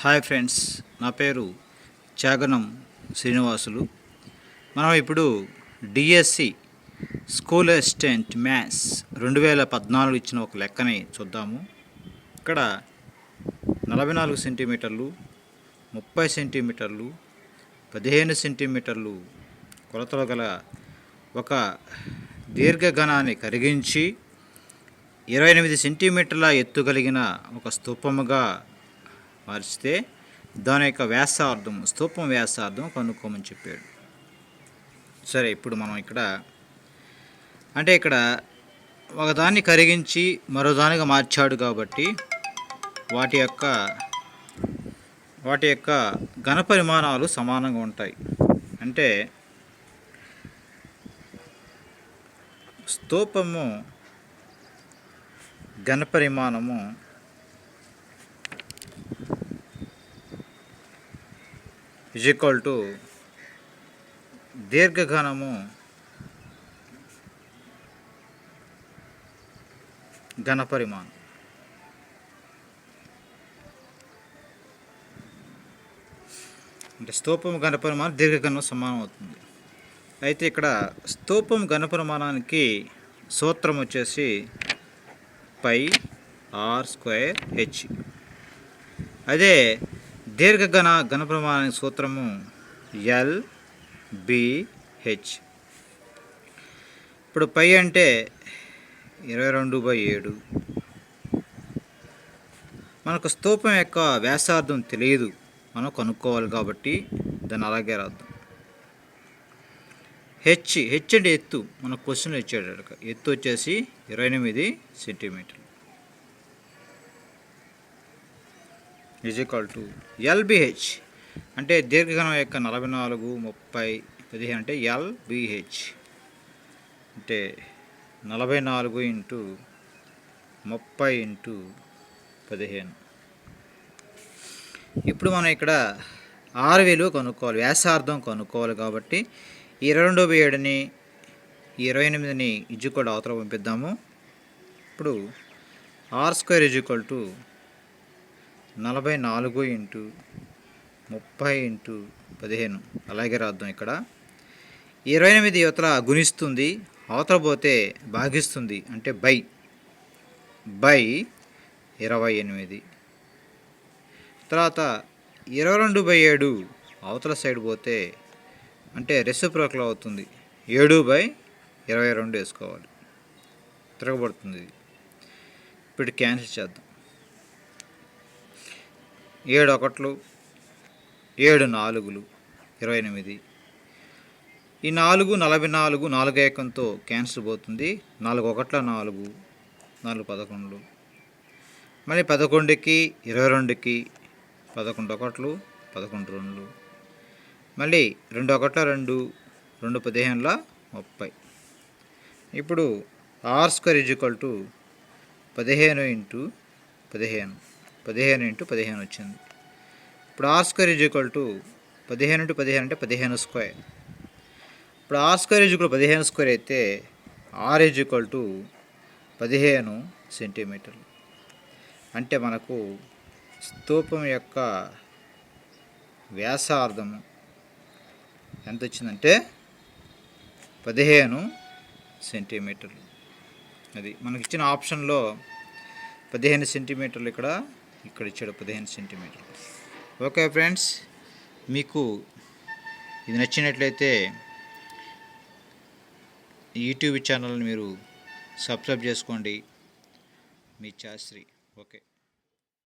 Hi friends నా పేరు చాగనం శ్రీనివాసులు. మనం ఇప్పుడు డిఎస్సి స్కూల్ అసిస్టెంట్ మ్యాథ్స్ రెండు వేల పద్నాలుగు ఇచ్చిన ఒక లెక్కని చూద్దాము. ఇక్కడ నలభై నాలుగు సెంటీమీటర్లు ముప్పై సెంటీమీటర్లు పదిహేను సెంటీమీటర్లు కొలతలు గల ఒక దీర్ఘఘనాన్ని కరిగించి ఇరవై ఎనిమిది సెంటీమీటర్ల ఎత్తు కలిగిన ఒక స్తూపముగా మార్చితే దాని యొక్క వ్యాసార్థం స్తూపం వ్యాసార్థం కనుక్కోమని చెప్పాడు. సరే ఇప్పుడు మనం ఇక్కడ అంటే ఇక్కడ ఒకదాన్ని కరిగించి మరోదానిగా మార్చాడు కాబట్టి వాటి యొక్క వాటి యొక్క ఘన పరిమాణాలు సమానంగా ఉంటాయి. అంటే స్తూపము ఘన పరిమాణము ఇజ్ ఈక్వల్ టు దీర్ఘఘనము ఘన పరిమాణం. అంటే స్తూపం ఘన పరిమాణం సమానం అవుతుంది. అయితే ఇక్కడ స్తూపం ఘన సూత్రం వచ్చేసి పై ఆర్ స్క్వేర్ హెచ్. అదే దీర్ఘఘన ఘన ప్రమాణానికి సూత్రము ఎల్ బిహెచ్ ఇప్పుడు పై అంటే ఇరవై రెండు బై ఏడు. మనకు స్తూపం యొక్క వ్యాసార్థం తెలియదు. మనం కనుక్కోవాలి కాబట్టి దాన్ని అలాగే రాద్దాం. హెచ్ హెచ్ అంటే ఎత్తు. మన క్వశ్చన్ ఇచ్చాడు అక్కడ. ఎత్తు వచ్చేసి ఇరవై ఎనిమిది సెంటీమీటర్లు. ఈజ్ ఈక్వల్ టు ఎల్బిహెచ్ అంటే దీర్ఘఘనం యొక్క నలభై నాలుగు ముప్పై పదిహేను అంటే ఎల్బిహెచ్ అంటే నలభై నాలుగు ఇంటూ ముప్పై ఇంటూ పదిహేను. ఇప్పుడు మనం ఇక్కడ ఆరు విలువ కనుక్కోవాలి వ్యాసార్థం కనుక్కోవాలి కాబట్టి ఈ ఇరవై రెండో ఏడుని ఇరవై ఎనిమిదిని ఇజ్జుకోడ్ అవతల పంపిద్దాము. ఇప్పుడు ఆర్ స్క్వేర్ ఇజ్జుకోల్ టు నలభై నాలుగు ఇంటూ ముప్పై ఇంటూ పదిహేను. అలాగే రాద్దాం ఇక్కడ. ఇరవై ఎనిమిది యువతల గుణిస్తుంది అవతల పోతే భాగిస్తుంది అంటే బై. బై ఇరవై ఎనిమిది. తర్వాత ఇరవై రెండు బై ఏడు అవతల సైడ్ పోతే అంటే రెసిప్రోకల్ అవుతుంది. ఏడు బై ఇరవై రెండు వేసుకోవాలి. తిరగబడుతుంది. ఇది ఇప్పుడు క్యాన్సిల్ చేద్దాం. ఏడు ఒకట్లు ఏడు నాలుగులు ఇరవై ఎనిమిది. ఈ నాలుగు నలభై నాలుగు నాలుగు ఏకంతో క్యాన్సిల్ పోతుంది. నాలుగు ఒకట్ల నాలుగు నాలుగు పదకొండు. మళ్ళీ పదకొండుకి ఇరవై రెండుకి పదకొండు ఒకట్లు పదకొండు రెండులు. మళ్ళీ రెండు ఒకట్ల రెండు రెండు పదిహేనుల ముప్పై. ఇప్పుడు ఆర్ స్క్వేర్ ఈజ్వల్ టు పదిహేను ఇంటూ పదిహేను. పదిహేను ఇంటూ పదిహేను వచ్చింది. ఇప్పుడు ఆర్ స్క్వేర్ ఈజ్వల్ టు పదిహేను ఇంటూ పదిహేను అంటే పదిహేను స్క్వేర్. ఇప్పుడు ఆర్ స్క్వేర్ ఈజ్వల్ పదిహేను స్క్వేర్ అయితే ఆర్ ఈజ్వల్ టు పదిహేను సెంటీమీటర్లు. అంటే మనకు స్తూపం యొక్క వ్యాసార్థము ఎంత వచ్చిందంటే పదిహేను సెంటీమీటర్లు. అది మనకి ఇచ్చిన ఆప్షన్లో పదిహేను సెంటీమీటర్లు ఇక్కడ ఇక్కడ ఇచ్చాడు పదిహేను సెంటీమీటర్లు. ఓకే ఫ్రెండ్స్ మీకు ఇది నచ్చినట్లయితే యూట్యూబ్ ఛానల్ని మీరు సబ్స్క్రైబ్ చేసుకోండి. మీ శాస్త్రి ఓకే.